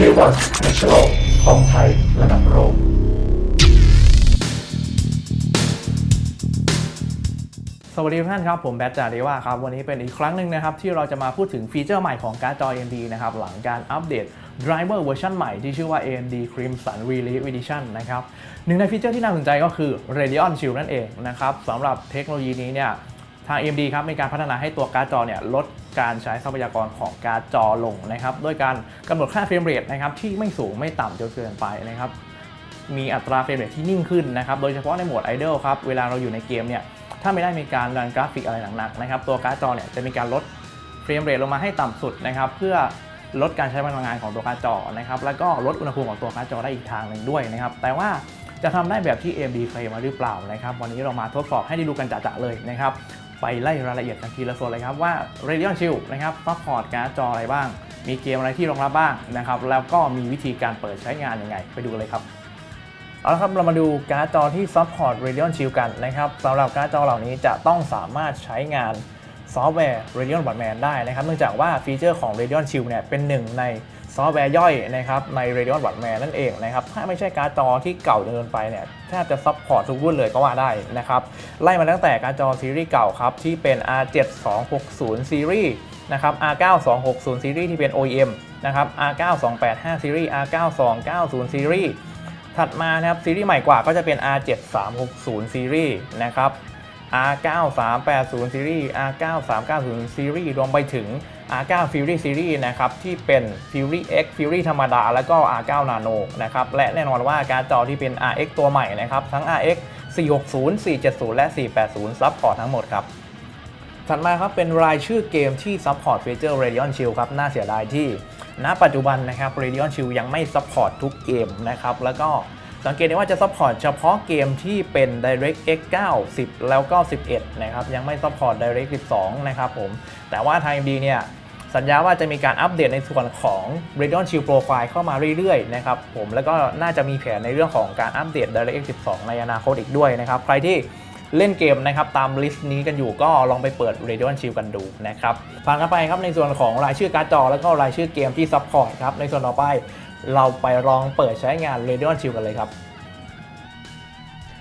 เอวันแนชแนลของไทยระดับโลกสวัสดีทุกท่านครับ ผมแบทจารีว่าครับ วันนี้เป็นอีกครั้งหนึ่งนะครับ ที่เราจะมาพูดถึงฟีเจอร์ใหม่ของการ์ดจอ AMD นะครับ หลังการอัปเดต Driver เวอร์ชันใหม่ที่ชื่อว่า AMD Crimson Relief Edition นะครับหนึ่งในฟีเจอร์ที่น่าสนใจก็คือ Radeon Shield นั่นเองนะครับสำหรับเทคโนโลยีนี้เนี่ย ทาง AMD ครับมีการพัฒนาให้ตัวการ์ดจอเนี่ยลดการใช้ทรัพยากรของการ์ดจอลงนะครับด้วยการกำหนดค่าเฟรมเรทนะครับที่ไม่สูงไม่ต่ำจนเกินไปนะครับมีอัตราเฟรมเรทที่นิ่งขึ้นนะครับโดยเฉพาะในโหมด Idle ครับเวลาเราอยู่ในเกมเนี่ยถ้าไม่ได้มีการรันกราฟิกอะไรหนักๆนะครับตัวการ์ดจอเนี่ยจะมีการลดเฟรมเรทลงมาให้ต่ำสุดนะครับเพื่อลดการใช้พลังงานของตัวการ์ดจอนะครับแล้วก็ลดอุณหภูมิของตัวการ์ดจอได้อีกทางหนึ่งด้วยนะครับแต่ว่าจะทำได้แบบที่ AMD เคลมมาหรือเปล่านะครับวันนี้เรามาทดสอบให้ได้ดูกันจะๆเลยนะครับ ไปไล่รายละเอียดกันทีละส่วนเลยครับว่า Radeon Shield นะครับซัพพอร์ตการ์ดจออะไรบ้าง มีเกมอะไรที่รองรับบ้างนะครับแล้วก็มีวิธีการเปิดใช้งานยังไง ไปดูเลยครับเอาละครับเรามาดูการ์ดจอที่ซัพพอร์ต Radeon Shield กันนะครับสำหรับการ์ดจอเหล่านี้จะต้องสามารถใช้งานซอฟต์แวร์ Radeon Batman ได้นะครับ เนื่องจากว่าฟีเจอร์ของ Radeon Shield เนี่ยเป็นหนึ่งใน ซอฟต์แวร์ย่อยนะครับใน Radeon Batman นั่นเองนะครับถ้าไม่ใช่การ์ดจอที่เก่าจนเกินไปเนี่ยแทบจะซัพพอร์ตทุกรุ่นเลยก็ว่าได้นะครับไล่มาตั้งแต่การ์ดจอซีรีส์เก่าครับที่เป็น R7260 ซีรีส์นะครับ R9260 ซีรีส์ที่เป็น OEM นะครับ R9285 ซีรีส์ R9290 ซีรีส์ถัดมานะครับซีรีส์ใหม่กว่าก็จะเป็น R7360 ซีรีส์นะครับ R9380 ซีรีส์ R9390 ซีรีส์รวมไปถึง R9 Fury ซีรีส์นะครับที่เป็น Fury X Fury ธรรมดา แล้วก็ R9 Nano นะครับและแน่นอนว่าการดจอที่เป็น RX ตัวใหม่นะครับทั้ง RX 460 470 และ 480 ซัพพอร์ตทั้งหมดครับถัดมาครับเป็นรายชื่อเกมที่ซัพพอร์ตฟีเจอร์ Radeon Shield ครับน่าเสียดายที่ ณ ปัจจุบันนะครับ Radeon Shield ยังไม่ซัพพอร์ตทุกเกมนะครับแล้วก็สังเกตได้ว่าจะซัพพอร์ตเฉพาะเกมที่เป็น DirectX 9 10 แล้วก็ 11 นะครับ ยังไม่ซัพพอร์ต DirectX 12 นะครับผม แต่ว่าทาง AMD เนี่ย สัญญาว่าจะมีการอัปเดตในส่วนของ Radeon Shield Profile เข้ามาเรื่อยๆนะครับผมแล้วก็น่าจะมีแผนในเรื่องของการอัปเดต DirectX 12 ในอนาคตอีกด้วยนะครับใครที่เล่นเกมนะครับตามลิสต์นี้กันอยู่ก็ลองไปเปิด Radeon Shield กันดูนะครับผ่านกันไปครับในส่วนของรายชื่อการ์ดจอ แล้วก็รายชื่อเกมที่ซัพพอร์ตครับในส่วนต่อไปเราไปลองเปิดใช้งาน Radeon Shield กันเลยครับ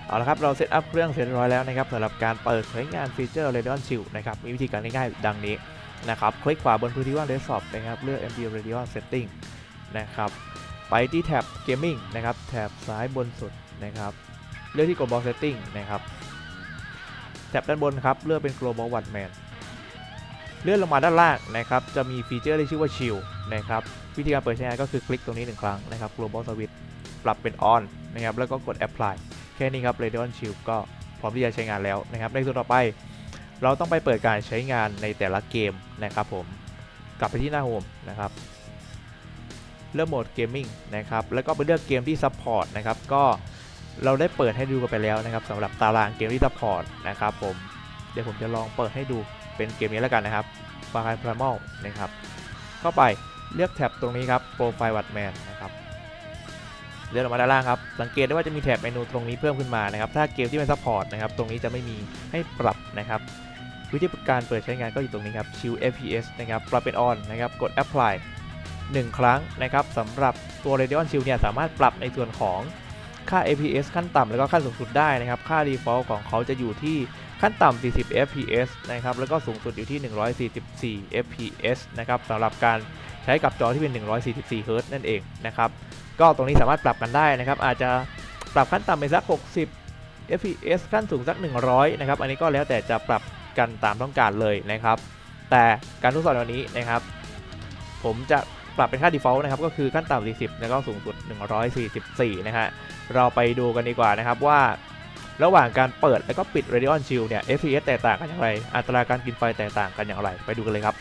เอาละครับเราเซตอัพเครื่องเสร็จเรียบร้อยแล้วนะครับสำหรับการเปิดใช้งานฟีเจอร์ Radeon Shield นะครับมีวิธีการง่ายๆดังนี้ นะครับ คลิกขวาบนพื้นที่ว่าง Desktop นะครับ เลือก MD Radeon Setting นะครับ ไปที่แท็บ Gaming นะครับแถบซ้ายบนสุดนะครับ เลือกที่ Global Setting นะครับ แท็บด้านบนครับ เลือกเป็น Global w a t m a n เลื่อนลงมาด้านล่างนะครับ จะมีฟีเจอร์ที่ชื่อว่า Shield นะครับ วิธีการเปิดใช้งานก็คือคลิกตรงนี้หนึ่งครั้งนะครับ Global Switch ปรับเป็น On นะครับ แล้วก็กด Apply แค่นี้ครับ Radeon Shield ก็พร้อมที่จะใช้งานแล้วนะครับ ในส่วนต่อไป เราต้องไปเปิดการใช้งานในแต่ละเกมนะครับผม กลับไปที่หน้าโฮมนะครับ เลือกโหมดเกมมิ่งนะครับ แล้วก็ไปเลือกเกมที่ซัพพอร์ตนะครับ ก็เราได้เปิดให้ดูกันไปแล้วนะครับสำหรับตารางเกมที่ซัพพอร์ตนะครับผม เดี๋ยวผมจะลองเปิดให้ดูเป็นเกมนี้แล้วกันนะครับ f a r i Primal นะครับ เข้าไปเลือกแท็บตรงนี้ครับ Profile Watman นะครับเลื่อนลงมาด้านล่างครับ สังเกตได้ว่าจะมีแถบเมนูตรงนี้เพิ่มขึ้นมานะครับ ถ้าเกมที่เป็นซัพพอร์ตนะครับ ตรงนี้จะไม่มีให้ปรับ นะครับวิธีการเปิดใช้งานก็อยู่ตรงนี้ครับ Shield FPS นะครับปรับเป็น On นะครับกด Apply 1 ครั้งนะครับสำหรับตัว Radeon Shield เนี่ยสามารถปรับในส่วนของค่า FPS ขั้นต่ำแล้วก็ขั้นสูงสุดได้นะครับ ค่า Default ของเขาจะอยู่ที่ขั้นต่ำ 40 FPS นะครับ แล้วก็สูงสุดอยู่ที่ 144 FPS นะครับสำหรับการใช้กับจอที่เป็น 144 Hz นั่นเองนะครับ ก็ตรงนี้สามารถปรับกันได้นะครับ อาจจะปรับขั้นต่ำไปสัก 60 fps ขั้นสูงสัก 100 นะครับ อันนี้ก็แล้วแต่จะปรับกันตามต้องการเลยนะครับ แต่การทดสอบวันนี้นะครับ ผมจะปรับเป็นค่า default นะครับ ก็คือขั้นต่ำ 40 แล้วก็สูงสุด 144 นะฮะ เราไปดูกันดีกว่านะครับว่า ระหว่างการเปิดแล้วก็ปิด Radeon Shield เนี่ย fps แตกต่างกันอย่างไร อัตราการกินไฟแตกต่างกันอย่างไร ไปดูกันเลยครับ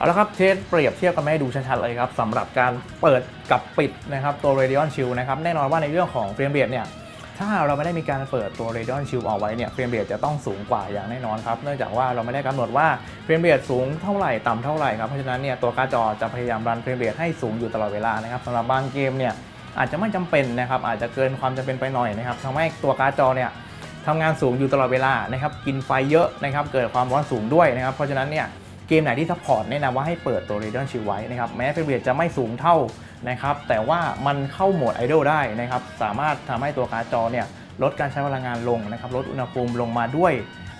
เอาละครับเทสเปรียบเทียบกันมาให้ดูชัดๆเลยครับสำหรับการเปิดกับปิดนะครับตัว Radeon Shield นะครับแน่นอนว่าในเรื่องของเฟรมเรทเนี่ยถ้าเราไม่ได้มีการเปิดตัว Radeon Shield เอาไว้เนี่ยเฟรมเรทจะต้องสูงกว่าอย่างแน่นอนครับเนื่องจากว่าเราไม่ได้กำหนดว่าเฟรมเรทสูงเท่าไหร่ต่ำเท่าไหร่ครับเพราะฉะนั้นเนี่ยตัวการ์ดจอจะพยายามรันเฟรมเรทให้สูงอยู่ตลอดเวลานะครับสำหรับบางเกมเนี่ยอาจจะไม่จำเป็นนะครับอาจจะเกินความจำเป็นไปหน่อยนะครับทำให้ตัวการ์ดจอเนี่ยทำงานสูงอยู่ตลอดเวลานะครับกินไฟเยอะนะครับเกิดความร้อนสูงด้วยนะครับเพราะฉะนั้นเนี่ย เกมไหนที่ซัพพอร์ตแนะนำว่าให้เปิดตัว Radeon Shield ไว้นะครับแม้เฟรมเรทจะไม่สูงเท่านะครับแต่ว่ามันเข้าโหมดไอดอลได้นะครับสามารถทำให้ตัวการ์ดจอเนี่ยลดการใช้พลังงานลงนะครับลดอุณหภูมิลงมาด้วย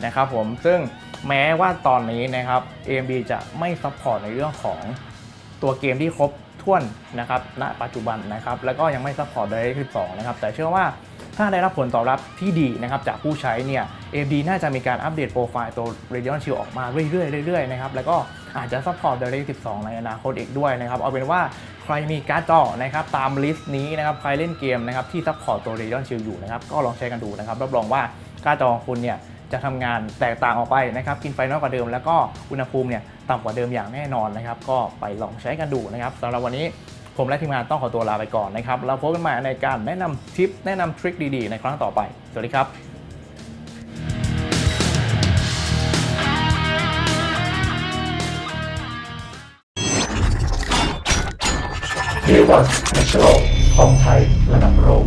นะครับผมซึ่งแม้ว่าตอนนี้นะครับ AMD จะไม่ซัพพอร์ตในเรื่องของตัวเกมที่ครบ ถ้วนนะครับณปัจจุบันนะครับแล้วก็ยังไม่ซัพพอร์ต DirectX 12 นะครับแต่เชื่อว่าถ้าได้รับผลตอบรับที่ดีนะครับจากผู้ใช้เนี่ย AMD น่าจะมีการอัปเดตโปรไฟล์ตัว Radeon Shield ออกมาเรื่อยๆเรื่อยๆนะครับแล้วก็อาจจะซัพพอร์ต DirectX 12 ในอนาคตอีกด้วยนะครับเอาเป็นว่าใครมีการ์ดจอนะครับตามลิสต์นี้นะครับใครเล่นเกมนะครับที่ซัพพอร์ตตัว Radeon Shield อยู่นะครับก็ลองใช้กันดูนะครับรับรองว่าการ์ดจอของคุณเนี่ยจะทำงานแตกต่างออกไปนะครับกินไฟน้อยกว่าเดิม แล้วก็อุณหภูมิเนี่ย ต่ำกว่าเดิมอย่างแน่นอนนะครับ ก็ไปลองใช้กันดูนะครับสำหรับวันนี้ผมและทีมงานต้องขอตัวลาไปก่อนนะครับเราพบกันใหม่ในการแนะนำทิปแนะนำทริคดีๆ ในครั้งต่อไป สวัสดีครับเดวันแนชโนลของไทยระดับโลก